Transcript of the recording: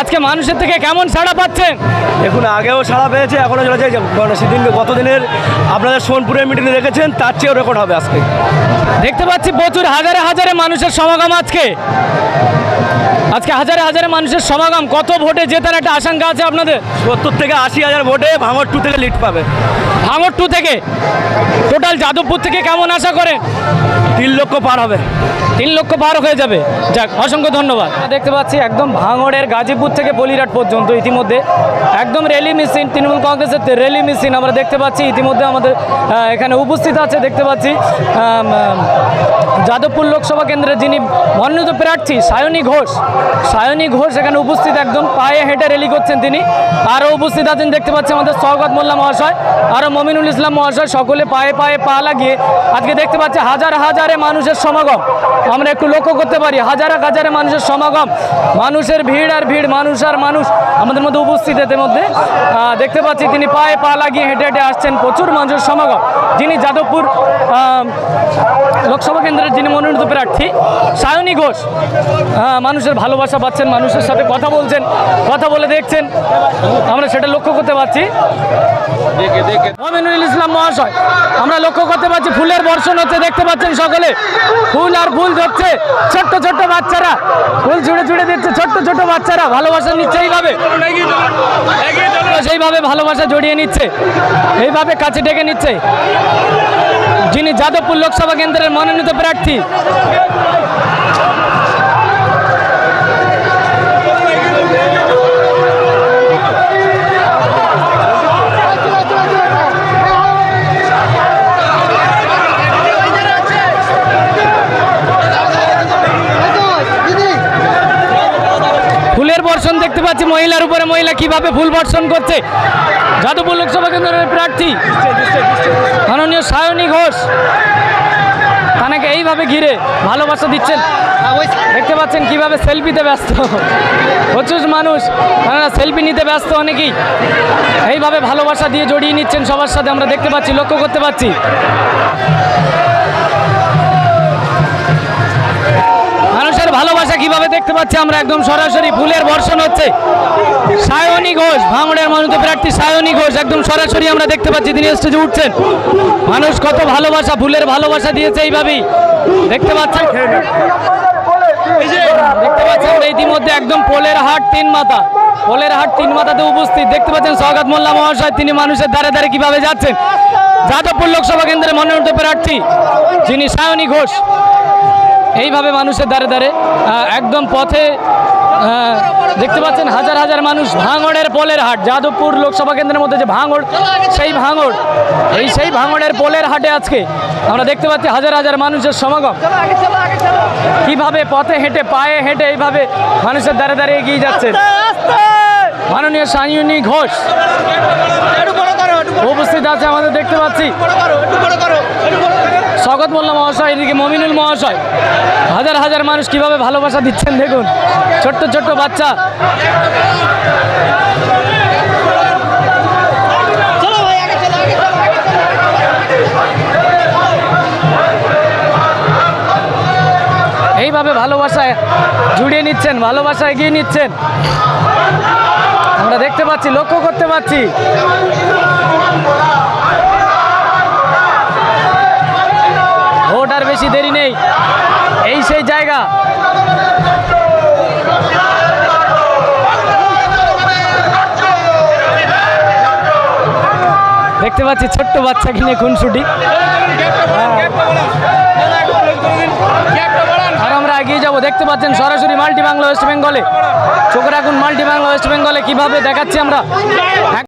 আজকে মানুষের থেকে কেমন সাড়া পাচ্ছেন? দেখুন আগেও সাড়া পেয়েছে এখনও চলেছে মানে সেদিন গতদিনের আপনাদের সোনপুরের মিটিংয়ে দেখেছেন তার চেয়েও রেকর্ড হবে আজকে। দেখতে পাচ্ছি প্রচুর হাজারে হাজারে মানুষের সমাগম আজকে। আজকে হাজারে হাজারে মানুষের সমাগম। কত ভোটে জেতার একটা আশঙ্কা আছে আপনাদের? সত্তর থেকে আশি হাজার ভোটে ভাঙর টু থেকে লিড পাবে। ভাঙর টু থেকে? টোটাল যাদবপুর থেকে কেমন আশা করেন? তিন লক্ষ পার হবে। তিন লক্ষ পার হয়ে যাবে। যাক অসংখ্য ধন্যবাদ। দেখতে পাচ্ছি একদম ভাঙড়ের গাজীপুর থেকে বলিরাট পর্যন্ত ইতিমধ্যে একদম রেলি মেশিন তৃণমূল কংগ্রেসের রেলি মেশিন আমরা দেখতে পাচ্ছি। ইতিমধ্যে আমাদের এখানে উপস্থিত আছে, দেখতে পাচ্ছি। যাদবপুর লোকসভা কেন্দ্রের যিনি মনোনীত প্রার্থী সায়নী ঘোষ সায়নী ঘোষ এখানে উপস্থিত একদম পায়ে হেঁটে রেলি করছেন তিনি। আরও উপস্থিত আছেন, দেখতে পাচ্ছি আমাদের সৌগত মোল্লা মহাশয় আরও মমিনুল ইসলাম মহাশয়, সকলে পায়ে পায়ে পা লাগিয়ে আজকে দেখতে পাচ্ছি হাজার হাজারে মানুষের সমাগম। আমরা একটু লক্ষ্য করতে পারি, হাজার হাজারে মানুষের সমাগম। মানুষের ভিড় আর ভিড়, মানুষ আর মানুষ আমাদের মধ্যে উপস্থিত এদের মধ্যে। দেখতে পাচ্ছি তিনি পায়ে পা লাগিয়ে হেঁটে হেঁটে আসছেন, প্রচুর মানুষের সমাগম। যিনি যাদবপুর লোকসভা কেন্দ্রের যিনি মনোনীত প্রার্থী সায়নী ঘোষ। আহ, মানুষের ভালোবাসা পাচ্ছেন মানুষের সাথে কথা বলছেন কথা বলে দেখছেন। আমরা সেটা লক্ষ্য করতে পারছি। মমিনুল ইসলাম মহাশয় আমরা লক্ষ্য করতে পারছি ফুলের বর্ষণ হচ্ছে দেখতে পাচ্ছেন সকলে। ফুল আর ফুল ধরছে ছোট্ট ছোট্ট বাচ্চারা। ফুল ছুড়ে ছুড়ে দিচ্ছে ছোট্ট ছোট্ট বাচ্চারা। ভালোবাসা নিচ্ছে এইভাবে। সেইভাবে ভালোবাসা জড়িয়ে নিচ্ছে। এইভাবে কাছে ডেকে নিচ্ছে। যিনি যাদবপুর লোকসভা কেন্দ্রের মনোনীত প্রার্থী ফুলের বর্ষণ দেখতে পাচ্ছি, মহিলার উপরে মহিলা কীভাবে ফুল বর্ষণ করছে? যাদবপুর লোকসভা কেন্দ্রের প্রার্থী। মাননীয় সায়নী ঘোষ। তানাকে এইভাবে ঘিরে ভালোবাসা দিচ্ছেন। দেখতে পাচ্ছেন কীভাবে সেলফিতে ব্যস্ত। প্রচুর মানুষ। তারা সেলফি নিতে ব্যস্ত অনেকেই। এইভাবে ভালোবাসা দিয়ে জড়িয়ে নিচ্ছেন সবার সাথে। আমরা দেখতে পাচ্ছি, লক্ষ্য করতে পাচ্ছি। কীভাবে দেখতে পাচ্ছি আমরা একদম সরাসরি ফুলের বর্ষণ হচ্ছে। সায়নী ঘোষ, ভাঙড়ের মনোনীত প্রার্থী সায়নী ঘোষ, একদম সরাসরি আমরা দেখতে পাচ্ছি তিনি স্টেজে উঠছেন। মানুষ কত ভালোবাসা ফুলের ভালোবাসা দিয়েছে এইভাবেই। দেখতে পাচ্ছেন? দেখতে পাচ্ছেন ইতিমধ্যে একদম পোলের হাট তিন মাথা। পোলের হাট তিন মাথাতে উপস্থিত। দেখতে পাচ্ছেন সৌগত মোল্লা মহাশয়, তিনি মানুষের ধারে ধারে কীভাবে যাচ্ছেন? যাদবপুর লোকসভা কেন্দ্রের মনোনীত প্রার্থী, যিনি সায়নী ঘোষ। এইভাবে মানুষের দ্বারে দ্বারে একদম পথে দেখতে পাচ্ছেন হাজার হাজার মানুষ ভাঙড়ের পোলের হাট যাদবপুর লোকসভা কেন্দ্রের মধ্যে যে ভাঙড় সেই ভাঙড় এই সেই ভাঙড়ের পোলের হাটে আজকে আমরা দেখতে পাচ্ছি হাজার হাজার মানুষের সমাগম। কীভাবে পথে হেঁটে পায়ে হেঁটে এইভাবে মানুষের দ্বারে দ্বারে এগিয়ে যাচ্ছে মাননীয় সায়নী ঘোষ। উপস্থিত আছে আমাদের দেখতে পাচ্ছি। স্বাগত মোল্লা মহাশয়, এদিকে মমিনুল মহাশয়। হাজার হাজার মানুষ কীভাবে ভালোবাসা দিচ্ছেন দেখুন, ছোট্ট ছোট্ট বাচ্চা। এইভাবে ভালোবাসায় জুড়িয়ে নিচ্ছেন, ভালোবাসা এগিয়ে নিচ্ছেন। আমরা দেখতে পাচ্ছি, লক্ষ্য করতে পাচ্ছি বেশি দেরি নেই। এই সেই জায়গা। দেখতে পাচ্ছি ছোট্ট বাচ্চা কিনে খুনসুটি। আর আমরা এগিয়ে যাব। দেখতে পাচ্ছেন সরাসরি মাল্টি বাংলা ওয়েস্ট বেঙ্গলে। চোখ রাখুন মাল্টি বাংলা ওয়েস্ট বেঙ্গলে। কীভাবে দেখাচ্ছি আমরা?